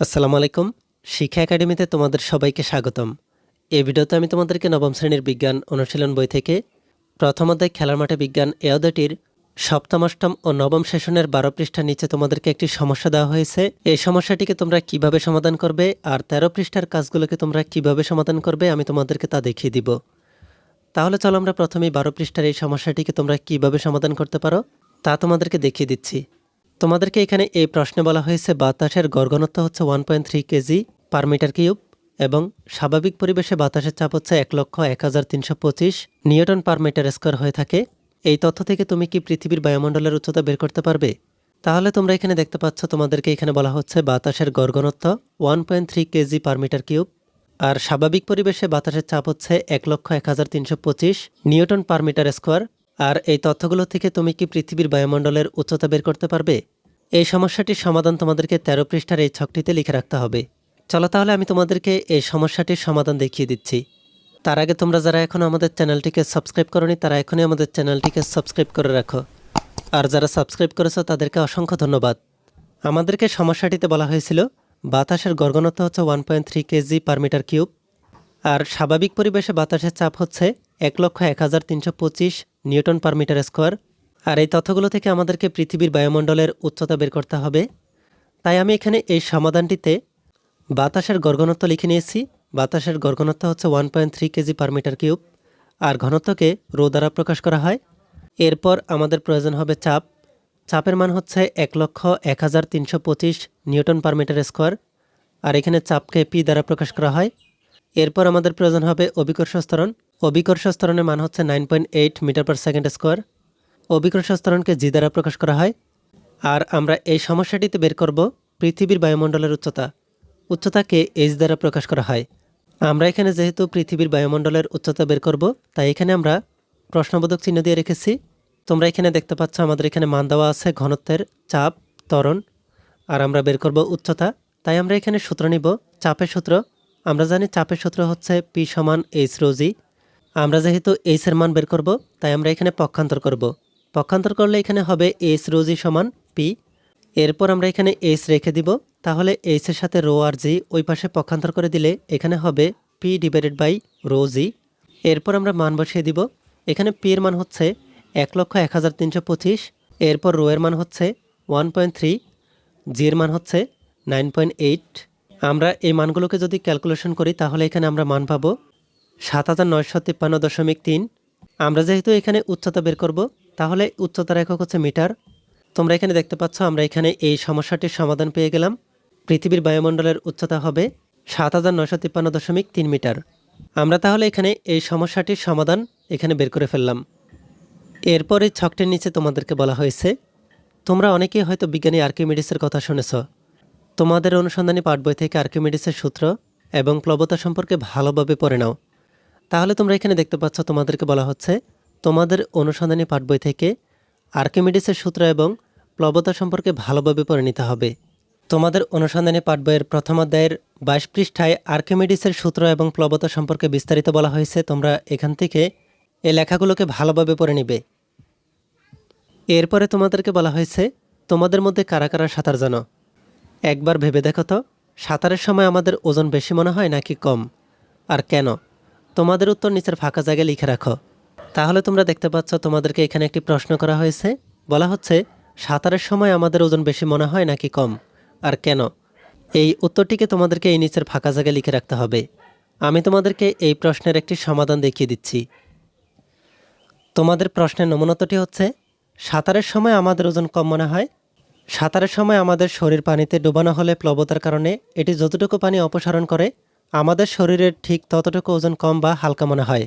আসসালামু আলাইকুম। শিক্ষা একাডেমিতে তোমাদের সবাইকে স্বাগতম। এই ভিডিওতে আমি তোমাদেরকে নবম শ্রেণির বিজ্ঞান অনুশীলন বই থেকে প্রথম অধ্যায় খেলার মাঠে বিজ্ঞান এ অধ্যায়টির সপ্তম, অষ্টম ও নবম সেশনের বারো পৃষ্ঠার নিচে তোমাদেরকে একটি সমস্যা দেওয়া হয়েছে। এই সমস্যাটিকে তোমরা কীভাবে সমাধান করবে আর তেরো পৃষ্ঠার কাজগুলোকে তোমরা কীভাবে সমাধান করবে আমি তোমাদেরকে তা দেখিয়ে দিব। তাহলে চলো আমরা প্রথমেই বারো পৃষ্ঠার এই সমস্যাটিকে তোমরা কীভাবে সমাধান করতে পারো তা তোমাদেরকে দেখিয়ে দিচ্ছি। তোমাদেরকে এখানে এই প্রশ্নে বলা হয়েছে, বাতাসের গড়ঘনত্ব হচ্ছে one point three KG per metre cube এবং স্বাভাবিক পরিবেশে বাতাসের চাপ হচ্ছে এক লক্ষ এক হাজার তিনশো পঁচিশ নিউটন পার মিটার স্কোয়ার হয়ে থাকে। এই তথ্য থেকে তুমি কি পৃথিবীর বায়ুমণ্ডলের উচ্চতা বের করতে পারবে? তাহলে তোমরা এখানে দেখতে পাচ্ছ, তোমাদেরকে এখানে বলা হচ্ছে বাতাসের গড়ঘনত্ব one point three KG per metre cube আর স্বাভাবিক পরিবেশে বাতাসের চাপ হচ্ছে এক লক্ষ এক হাজার তিনশো পঁচিশ নিউটন পার মিটার স্কোয়ার আর এই তথ্যগুলো থেকে তুমি কি পৃথিবীর বায়ুমণ্ডলের উচ্চতা বের করতে পারবে? এই সমস্যাটির সমাধান তোমাদেরকে তেরো পৃষ্ঠার এই ছকটিতে লিখে রাখতে হবে। চলো তাহলে আমি তোমাদেরকে এই সমস্যাটির সমাধান দেখিয়ে দিচ্ছি। তার আগে তোমরা যারা এখনও আমাদের চ্যানেলটিকে সাবস্ক্রাইব করনি, তারা এখনই আমাদের চ্যানেলটিকে সাবস্ক্রাইব করে রাখো। আর যারা সাবস্ক্রাইব করেছ, তাদেরকে অসংখ্য ধন্যবাদ। আমাদেরকে সমস্যাটিতে বলা হয়েছিল, বাতাসের গর্গনত্ব হচ্ছে one point three KG per metre cube, আর স্বাভাবিক পরিবেশে বাতাসের চাপ হচ্ছে এক লক্ষ এক হাজার তিনশো পঁচিশ নিউটন পার মিটার স্কোয়ার। আর এই তথ্যগুলো থেকে আমাদেরকে পৃথিবীর বায়ুমণ্ডলের উচ্চতা বের করতে হবে। তাই আমি এখানে এই সমাধানটিতে বাতাসের গর্গনত্ব লিখে নিয়েছি। বাতাসের গর্গনত্ব হচ্ছে one point three KG per metre cube আর ঘনত্বকে রো দ্বারা প্রকাশ করা হয়। এরপর আমাদের প্রয়োজন হবে চাপ। চাপের মান হচ্ছে এক লক্ষ এক হাজার তিনশো পঁচিশ নিউটন পার মিটার স্কোয়ার আর এখানে চাপকে পি দ্বারা প্রকাশ করা হয়। এরপর আমাদের প্রয়োজন হবে অভিকর্ষ স্তরণ। অভিকর্ষ স্তরণের মান হচ্ছে nine point eight metre per second square অভিকর্ষ স্তরণকে জি দ্বারা প্রকাশ করা হয়। আর আমরা এই সমস্যাটিতে বের করব পৃথিবীর বায়ুমণ্ডলের উচ্চতা। উচ্চতাকে এইচ দ্বারা প্রকাশ করা হয়। আমরা এখানে যেহেতু পৃথিবীর বায়ুমণ্ডলের উচ্চতা বের করব, তাই এখানে আমরা প্রশ্নবোধক চিহ্ন দিয়ে রেখেছি। তোমরা এখানে দেখতে পাচ্ছ আমাদের এখানে মান দেওয়া আছে ঘনত্বের চাপ, ত্বরণ। আর আমরা বের করব উচ্চতা। তাই আমরা এখানে সূত্র নিব, চাপের সূত্র। আমরা জানি চাপের সূত্র হচ্ছে পি সমান এইচ রোজি আমরা যেহেতু এইচ এর মান বের করব, তাই আমরা এখানে পক্ষান্তর করব। পক্ষান্তর করলে এখানে হবে এইচ রোজি সমান পি এরপর আমরা এখানে এইচ রেখে দিব। তাহলে এইচ এর সাথে রো আর জি ওই পাশে পক্ষান্তর করে দিলে এখানে হবে P divided by rho G. এরপর আমরা মান বসিয়ে দিব। এখানে পি এর মান হচ্ছে এক লক্ষ এক হাজার তিনশো পঁচিশ। এরপর রো এর মান হচ্ছে ওয়ান পয়েন্ট থ্রি জি এর মান হচ্ছে নাইন পয়েন্ট এইট আমরা এই মানগুলোকে যদি ক্যালকুলেশন করি, তাহলে এখানে আমরা মান পাবো সাত হাজার নয়শো তিপ্পান্ন দশমিক তিন। আমরা যেহেতু এখানে উচ্চতা বের করব তাহলে উচ্চতার একক হচ্ছে মিটার। তোমরা এখানে দেখতে পাচ্ছ, আমরা এখানে এই সমস্যাটির সমাধান পেয়ে গেলাম। পৃথিবীর বায়ুমণ্ডলের উচ্চতা হবে সাত হাজার নয়শো তিপ্পান্ন দশমিক তিন মিটার। আমরা তাহলে এখানে এই সমস্যাটির সমাধান এখানে বের করে ফেললাম। এরপর এই ছকটির নিচে তোমাদেরকে বলা হয়েছে, তোমরা অনেকেই হয়তো বিজ্ঞানী আর্কিমিডিসের কথা শুনেছ। তোমাদের অনুসন্ধানী পাঠ বই থেকে আর্কিমিডিসের সূত্র এবং প্লবতা সম্পর্কে ভালোভাবে পড়ে নাও। তাহলে তোমরা এখানে দেখতে পাচ্ছ, তোমাদেরকে বলা হচ্ছে তোমাদের অনুসন্ধানী পাঠ বই থেকে আর্কিমিডিসের সূত্র এবং প্লবতা সম্পর্কে ভালোভাবে পড়ে নিতে হবে। তোমাদের অনুসন্ধানী পাঠ বইয়ের প্রথম অধ্যায়ের বাইশ পৃষ্ঠায় আর্কিমিডিসের সূত্র এবং প্লবতা সম্পর্কে বিস্তারিত বলা হয়েছে, তোমরা এখান থেকে এই লেখাগুলোকে ভালোভাবে পড়ে নিবে। এরপরে তোমাদেরকে বলা হয়েছে, তোমাদের মধ্যে কারা কারা সাঁতার জানো? একবার ভেবে দেখো তো, সাঁতারের সময় আমাদের ওজন বেশি মনে হয় নাকি কম? আর কেন? তোমাদের উত্তর নিচের ফাঁকা জায়গায় লিখে রাখো। তাহলে তোমরা দেখতে পাচ্ছ তোমাদেরকে এখানে একটি প্রশ্ন করা হয়েছে। বলা হচ্ছে, সাঁতারের সময় আমাদের ওজন বেশি মনে হয় নাকি কম? আর কেন? এই উত্তরটিকে তোমাদেরকে এই নিচের ফাঁকা জায়গায় লিখে রাখতে হবে। আমি তোমাদেরকে এই প্রশ্নের একটি সমাধান দেখিয়ে দিচ্ছি। তোমাদের প্রশ্নের নমুনতটি হচ্ছে, সাঁতারের সময় আমাদের ওজন কম মনে হয়? সাঁতারের সময় আমাদের শরীর পানিতে ডুবানো হলে প্লবতার কারণে এটি যতটুকু পানি অপসারণ করে, আমাদের শরীরের ঠিক ততটুকু ওজন কম বা হালকা মনে হয়।